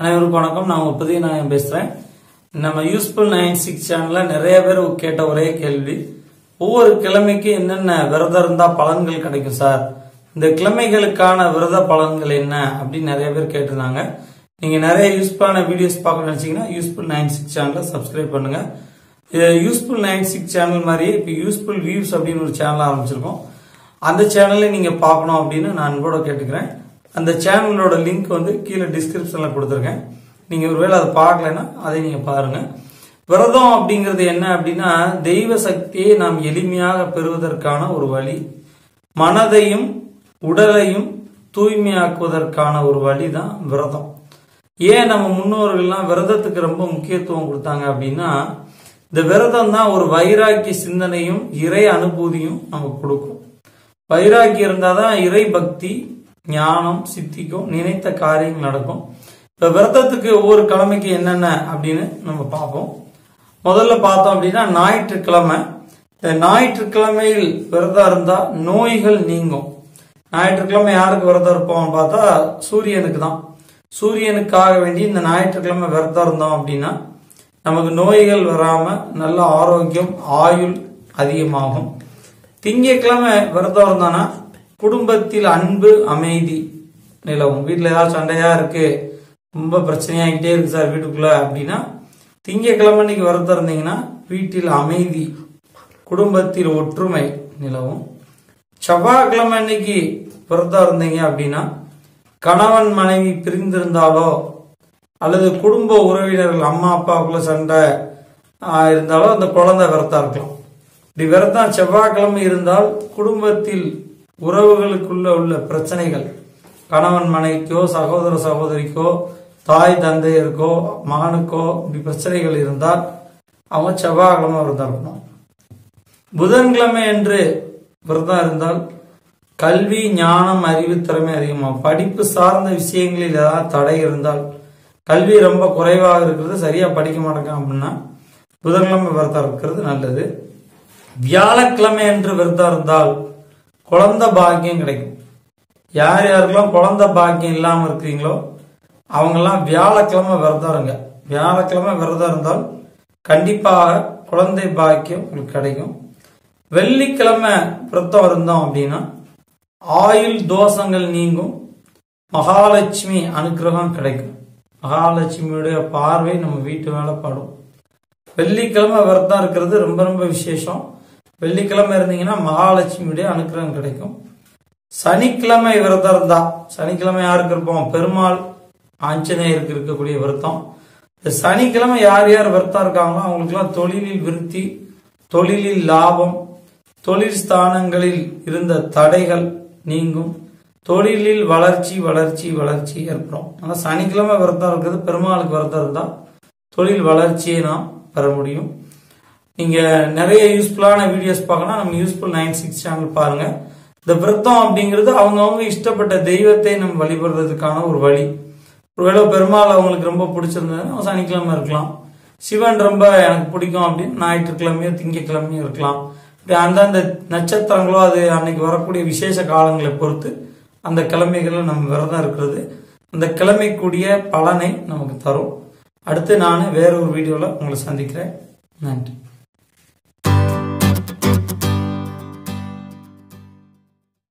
அனைவருக்கும் வணக்கம். நான் உங்க புதிய பேசுறேன். நம்ம யூஸ்ஃபுல் நைன் சிக்ஸ் சேனல்ல நிறைய பேர் கேட்ட ஒரே கேள்வி. ஒவ்வொரு கிழமைக்கு என்னென்ன விரதம் இருந்தா பலன்கள் கிடைக்கும் சார் இந்த கிழமைகளுக்கான விரத பலன்கள் என்ன? அப்படின்னு நிறைய பேர் கேட்டிருந்தாங்க. நீங்க நிறைய யூஸ்ஃபுல்லான வீடியோஸ் பார்க்க நினைச்சீங்கன்னா யூஸ்ஃபுல் நைன் சிக்ஸ் சேனலை சப்ஸ்கிரைப் பண்ணுங்க. இது யூஸ்ஃபுல் நைன் சிக்ஸ் சேனல் மாதிரியே இப்போ யூஸ்ஃபுல் வியூஸ் அப்படின்னு ஒரு சேனல் ஆரம்பிச்சிருக்கோம். அந்த சேனலை நீங்க பார்க்கணும் அப்படின்னு நான் கூட கேட்டுக்கிறேன். அந்த சேனலோட லிங்க் வந்து கீழே டிஸ்கிரிப்ஷன்ல கொடுத்துருக்கேன். நீங்க ஒருவேளை அதை பார்க்கலைன்னா அதை நீங்க பாருங்க. விரதம் அப்படிங்கிறது என்ன அப்படின்னா தெய்வ சக்தியை நாம் எளிமையாக பெறுவதற்கான ஒரு வழி மனதையும் உடலையும் தூய்மையாக்குவதற்கான ஒரு வழி தான் விரதம். ஏன் நம்ம முன்னோர்கள்லாம் விரதத்துக்கு ரொம்ப முக்கியத்துவம் கொடுத்தாங்க அப்படின்னா இந்த விரதம் தான் ஒரு வைராக்கிய சிந்தனையும் இறை அனுபூதியும் நமக்கு கொடுக்கும். வைராக்கியம் இருந்தாதான் இறை பக்தி ஞானம் சித்திக்கும் நினைத்த காரியங்கள் நடக்கும். இப்ப விரதத்துக்கு ஒவ்வொரு கிழமைக்கு என்னென்ன அப்படின்னு நம்ம பார்ப்போம். முதல்ல பார்த்தோம் அப்படின்னா ஞாயிற்றுக்கிழமை. இந்த ஞாயிற்றுக்கிழமையில் விரதம் இருந்தா நோய்கள் நீங்கும். ஞாயிற்றுக்கிழமை யாருக்கு விரதம் இருப்போம் பார்த்தா சூரியனுக்கு தான். சூரியனுக்காக வேண்டி இந்த ஞாயிற்றுக்கிழமை விரதம் இருந்தோம் அப்படின்னா நமக்கு நோய்கள் வராம நல்ல ஆரோக்கியம் ஆயுள் அதிகமாகும். திங்கக்கிழமை விரதம் இருந்தோம்னா குடும்பத்தில் அன்பு அமைதி. நிலவும் வீட்டில் ஏதாவது சண்டையா இருக்கு ரொம்ப பிரச்சனையாகிட்டே இருக்கு சார் வீட்டுக்குள்ள அப்படின்னா திங்கக்கிழமை இன்னைக்கு விரதம் இருந்தீங்கன்னா வீட்டில் அமைதி குடும்பத்தில் ஒற்றுமை நிலவும். செவ்வாய்க்கிழமை அன்னைக்கு விரதம் இருந்தீங்க அப்படின்னா கணவன் மனைவி பிரிந்திருந்தாலோ அல்லது குடும்ப உறவினர்கள் அம்மா அப்பாவுக்குள்ள சண்டை இருந்தாலோ அந்த குழந்தை விரதம் இருக்கலாம். இப்படி விரதம் செவ்வாய்க்கிழமை இருந்தால் குடும்பத்தில் உறவுகளுக்குள்ள உள்ள பிரச்சனைகள். கணவன் மனைவிக்கோ சகோதர சகோதரிக்கோ தாய் தந்தையருக்கோ மகனுக்கோ இப்படி பிரச்சனைகள் இருந்தால் அவங்க செவ்வாய்க்கிழமை விரதம் இருக்கணும். புதன்கிழமை என்று விரதம் இருந்தால் கல்வி ஞானம் அறிவு திறமை அதிகமாகும். படிப்பு சார்ந்த விஷயங்களில் ஏதாவது தடை இருந்தால் கல்வி ரொம்ப குறைவாக இருக்கிறது சரியா படிக்க மாட்டேங்க அப்படின்னா புதன்கிழமை விரதம் இருக்கிறது நல்லது. வியாழக்கிழமை என்று விரதம் இருந்தால் குழந்த பாக்கியம் கிடைக்கும். யார் யாருக்கெல்லாம் குழந்த பாக்கியம் இல்லாம இருக்கிறீங்களோ அவங்கெல்லாம் வியாழக்கிழமை விரதம் இருங்க. வியாழக்கிழமை விரதம் இருந்தால் கண்டிப்பாக குழந்தை பாக்கியம் உங்களுக்கு கிடைக்கும். வெள்ளிக்கிழமை விரதம் இருந்தோம் அப்படின்னா ஆயுள் தோஷங்கள் நீங்கும். மகாலட்சுமி அனுக்கிரகம் கிடைக்கும். மகாலட்சுமியுடைய பார்வை நம்ம வீட்டு மேல படும். வெள்ளிக்கிழமை விரதம் இருக்கிறது ரொம்ப ரொம்ப விசேஷம். வெள்ளிக்கிழமை இருந்தீங்கன்னா மகாலட்சுமியுடைய அனுக்கிரகம் கிடைக்கும். சனிக்கிழமை விரதம் இருந்தா சனிக்கிழமை யாருக்கு இருப்போம்? பெருமாள் ஆஞ்சநேயருக்கு இருக்கக்கூடிய விரதம். இந்த சனிக்கிழமை யார் யார் விரதம் இருக்காங்களோ அவங்களுக்குலாம் தொழிலில் விருத்தி தொழிலில் லாபம் தொழில் ஸ்தானங்களில் இருந்த தடைகள் நீங்கும். தொழிலில் வளர்ச்சி வளர்ச்சி வளர்ச்சி ஏற்படும். ஆனால் சனிக்கிழமை விரதம் இருக்கிறது பெருமாளுக்கு விரதம் இருந்தா தொழில் வளர்ச்சியை நாம் பெற முடியும். நீங்க நிறைய யூஸ்ஃபுல்லான வீடியோஸ் பார்க்கணும் நம்ம யூஸ்ஃபுல் நைன் சிக்ஸ் சேனல் பாருங்க. இந்த விரதம் அப்படிங்கிறது அவங்கவுங்க இஷ்டப்பட்ட தெய்வத்தை நம்ம வழிபடுறதுக்கான ஒரு வழி. ஒருவேளை பெருமாள் அவங்களுக்கு ரொம்ப பிடிச்சிருந்ததுன்னா சனிக்கிழமை இருக்கலாம். சிவன் ரொம்ப எனக்கு பிடிக்கும் அப்படின்னு ஞாயிற்றுக்கிழமையோ திங்கக்கிழமையோ இருக்கலாம். அந்தந்த நட்சத்திரங்களோ அது அன்னைக்கு வரக்கூடிய விசேஷ காலங்களை பொறுத்து அந்த கிழமைகளில் நம்ம விரதம் இருக்கிறது. அந்த கிழமைக்குரிய பலனை நமக்கு தரும். அடுத்து நான் வேற ஒரு வீடியோவில் உங்களை சந்திக்கிறேன். நன்றி.